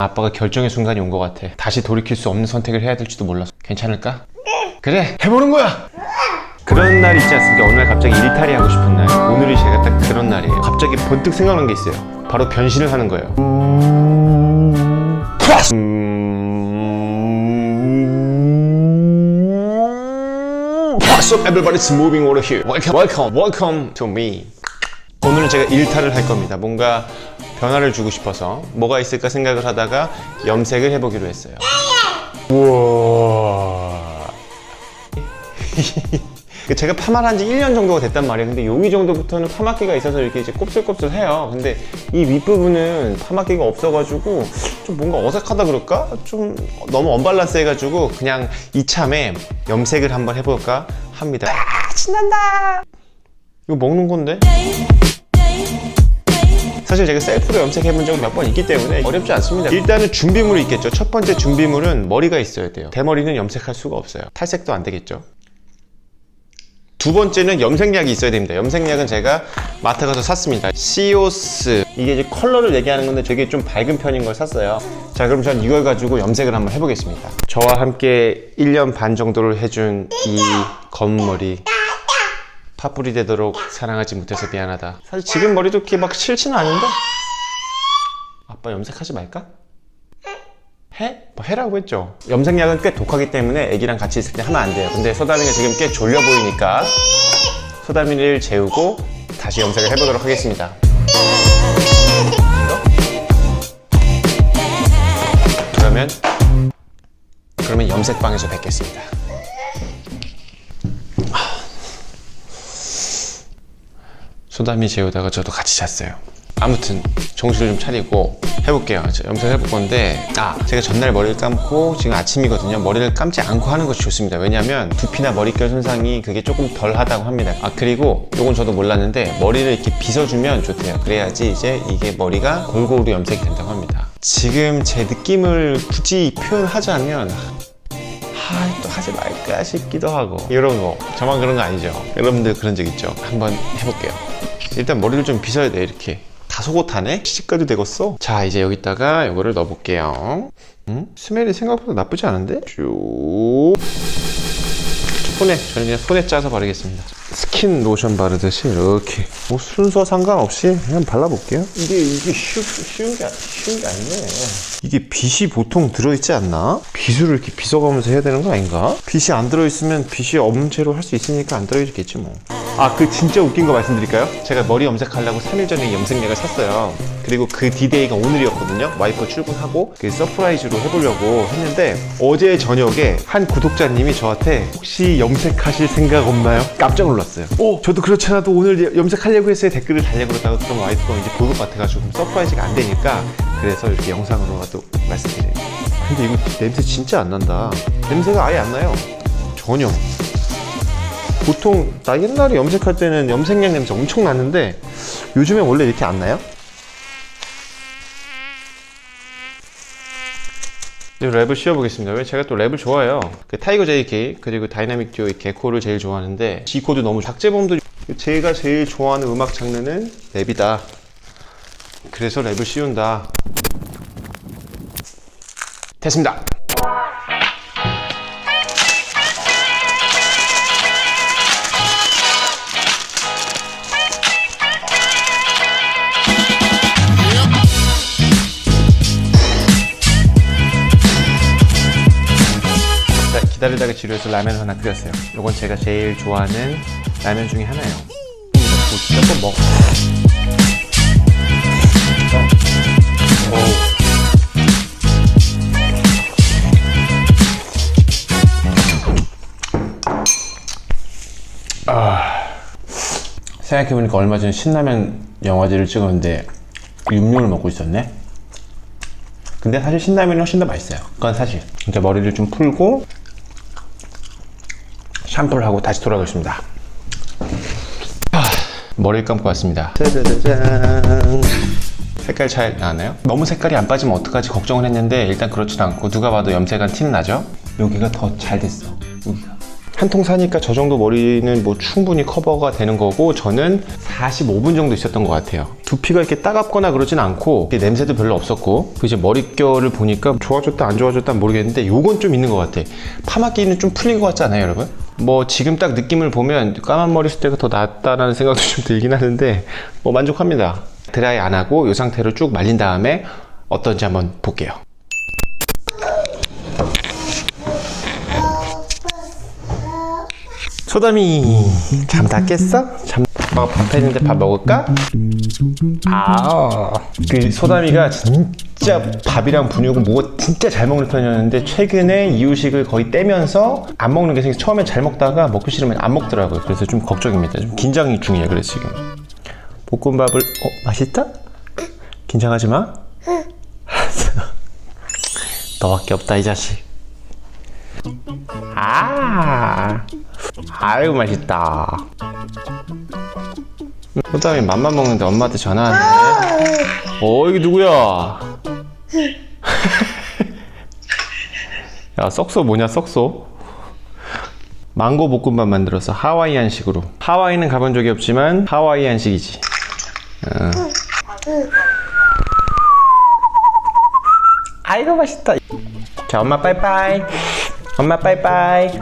아빠가 결정의 순간이 온 것 같아. 다시 돌이킬 수 없는 선택을 해야 될지도 몰라서. 괜찮을까? 그래, 해보는 거야! 그런 날 있지 않습니까? 어느 날 갑자기 일탈이 하고 싶은 날. 오늘이 제가 딱 그런 날이에요. 갑자기 번뜩 생각난 게 있어요. 바로 변신을 하는 거예요. 음... What's up, everybody's moving over here. Welcome, welcome, welcome to me. 오늘은 제가 일탈을 할 겁니다. 뭔가 변화를 주고 싶어서 뭐가 있을까 생각을 하다가 염색을 해보기로 했어요. 우와. 그 제가 파마를 한 지 1년 정도가 됐단 말이에요. 근데 여기 정도부터는 파마기가 있어서 이렇게 이제 곱슬곱슬해요. 근데 이 윗부분은 파마기가 없어가지고 좀 뭔가 어색하다 그럴까? 좀 너무 언밸런스 해가지고 그냥 이참에 염색을 한번 해볼까 합니다. 아, 신난다! 이거 먹는 건데? 사실 제가 셀프로 염색해본 적은 몇 번 있기 때문에 어렵지 않습니다. 일단은 준비물이 있겠죠. 첫 번째 준비물은 머리가 있어야 돼요. 대머리는 염색할 수가 없어요. 탈색도 안 되겠죠. 두 번째는 염색약이 있어야 됩니다. 염색약은 제가 마트 가서 샀습니다. 시오스. 이게 이제 컬러를 얘기하는 건데 되게 좀 밝은 편인 걸 샀어요. 자, 그럼 전 이걸 가지고 염색을 한번 해보겠습니다. 저와 함께 1년 반 정도를 해준 이 검은 머리. 파뿌리 되도록 사랑하지 못해서 미안하다. 사실 지금 머리도 이렇게 막 싫지는 않은데? 아빠 염색하지 말까? 해? 뭐 해라고 했죠. 염색약은 꽤 독하기 때문에 애기랑 같이 있을 때 하면 안 돼요. 근데 소다미가 지금 꽤 졸려 보이니까 소다미를 재우고 다시 염색을 해보도록 하겠습니다. 그러면 그러면 염색방에서 뵙겠습니다. 소담이 재우다가 저도 같이 잤어요. 아무튼 정신을 좀 차리고 해볼게요. 저 염색 해볼 건데 아 제가 전날 머리를 감고 지금 아침이거든요. 머리를 감지 않고 하는 것이 좋습니다. 왜냐하면 두피나 머릿결 손상이 그게 조금 덜 하다고 합니다. 아 그리고 이건 저도 몰랐는데 머리를 이렇게 빗어주면 좋대요. 그래야지 이제 이게 머리가 골고루 염색이 된다고 합니다. 지금 제 느낌을 굳이 표현하자면 아, 또 하지 말까 싶기도 하고 이런 거 저만 그런 거 아니죠 여러분들 그런 적 있죠 한번 해볼게요 일단 머리를 좀 빗어야 돼 이렇게. 다 속옷하네? 시집까지 되겠어? 자 이제 여기다가 이거를 넣어볼게요. 음? 스멜이 생각보다 나쁘지 않은데? 쭉. 손에 저는 그냥 손에 짜서 바르겠습니다. 스킨 로션 바르듯이 이렇게. 뭐 순서 상관없이 그냥 발라볼게요. 이게 이게 쉬, 쉬운 게 쉬운 게 아니네. 이게 빗이 보통 들어있지 않나? 빗으로 이렇게 빗어가면서 해야 되는 거 아닌가? 빗이 안 들어있으면 없는 채로 할 수 있으니까 안 들어있겠지 뭐. 아, 그 진짜 웃긴 거 말씀드릴까요? 제가 머리 염색하려고 3일 전에 염색약을 샀어요. 그리고 그 디데이가 오늘이었거든요. 와이프 출근하고 그 서프라이즈로 해보려고 했는데 어제 저녁에 한 구독자님이 저한테 혹시 염색하실 생각 없나요? 깜짝 놀랐어요. 오, 저도 그렇지 않아도 오늘 염색하려고 했어요. 댓글을 달려고 그러다가 그럼 와이프가 이제 볼것 같아가지고 서프라이즈가 안 되니까 그래서 이렇게 영상으로라도 말씀드려요. 근데 이거 냄새 진짜 안 난다. 냄새가 아예 안 나요. 전혀. 보통 나 옛날에 염색할 때는 염색약 냄새 엄청 났는데 요즘에 원래 이렇게 안 나요? 랩을 씌워보겠습니다. 왜 제가 또 랩을 좋아해요. 그 타이거 JK 그리고 다이나믹 듀오 이 개코를 제일 좋아하는데 G 코드 너무 작재범도 제가 제일 좋아하는 음악 장르는 랩이다. 그래서 랩을 씌운다. 됐습니다. 자, 기다리다가 지루해서 라면을 하나 끓였어요. 이건 제가 제일 좋아하는 라면 중에 하나예요. 몇번 먹어. 오. 생각해보니까 얼마 전에 신라면 영화제를 찍었는데 육류를 먹고 있었네. 근데 사실 신라면이 훨씬 더 맛있어요. 그건 사실. 이제 머리를 좀 풀고 샴푸를 하고 다시 돌아가겠습니다. 아, 머리를 감고 왔습니다. 짜자자잔. 색깔 차이 나나요? 너무 색깔이 안 빠지면 어떡하지 걱정을 했는데 일단 그렇지도 않고 누가 봐도 염색한 티는 나죠? 여기가 더 잘 됐어. 여기가. 한 통 사니까 저 정도 머리는 뭐 충분히 커버가 되는 거고 저는 45분 정도 있었던 것 같아요. 두피가 이렇게 따갑거나 그러진 않고 냄새도 별로 없었고 그 이제 머릿결을 보니까 좋아졌다 안 좋아졌다 모르겠는데 요건 좀 있는 것 같아. 파마기는 좀 풀린 것 같지 않아요, 여러분? 뭐 지금 딱 느낌을 보면 까만 머리 쓸 때가 더 낫다라는 생각도 좀 들긴 하는데 뭐 만족합니다. 드라이 안 하고 이 상태로 쭉 말린 다음에 어떤지 한번 볼게요. 소담이 잠다 깼어? 잠 아빠가 밥 했는데 밥 먹을까? 아 그 소담이가 진짜 밥이랑 분유고 뭐 진짜 잘 먹는 편이었는데 최근에 이유식을 거의 떼면서 안 먹는 게 생겨서 처음에 잘 먹다가 먹기 싫으면 안 먹더라고요. 그래서 좀 걱정입니다. 좀 긴장 중이에요 그래서 지금. 볶음밥을 어 맛있다? 긴장하지 마. 너밖에 없다 이 자식. 아 아유 맛있다 호담이 맘만 먹는데 엄마한테 전화하네 어 이게 누구야? 야 썩소 뭐냐 썩소? 망고 볶음밥 만들었어 하와이안식으로. 하와이는 가본 적이 없지만 하와이안식이지. 어. 아이고 맛있다. 자 엄마 빠이빠이. 엄마 빠이빠이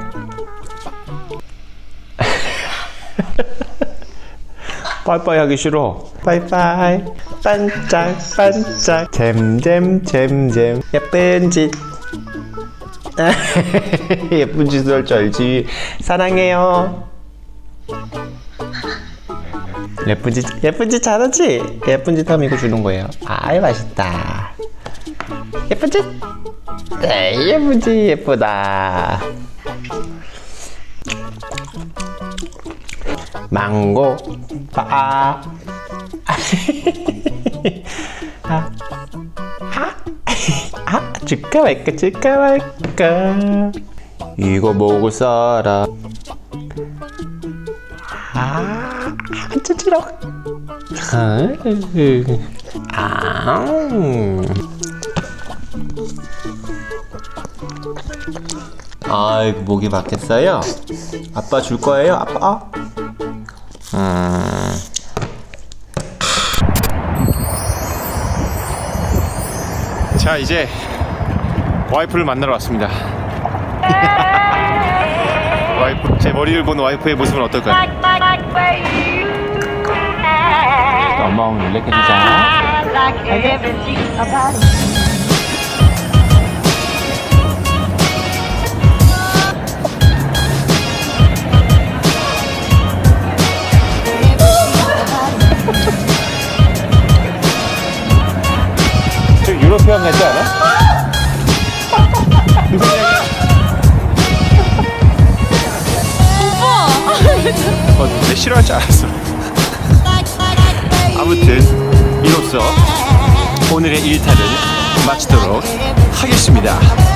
빠이빠이 하기 싫어. 빠이빠이 반짝 반짝. 잼잼 잼잼. 예쁜 짓. 예쁜 짓을 할 줄 알지. 사랑해요. 예쁜 짓 예쁜 짓 잘하지? 예쁜 짓 하면 이거 주는 거예요. 아이 맛있다. 예쁜 짓? 네, 예쁜 짓 예쁘다. 망고. 빠 아, 아, 아, 줄까 말까 줄까 말까. 이거 먹을 사람. 아, 찌찌럭 아, 아, 아이고 목이 막혔어요? 아빠 줄 거예요? 아빠 음. 자 이제 와이프를 만나러 왔습니다. 와이프 제 머리를 본 와이프의 모습은 어떨까요? 엄마 오늘 놀래켜주자. 싫어할 줄 알았어. 아무튼 이로써 오늘의 일탈은 마치도록 하겠습니다.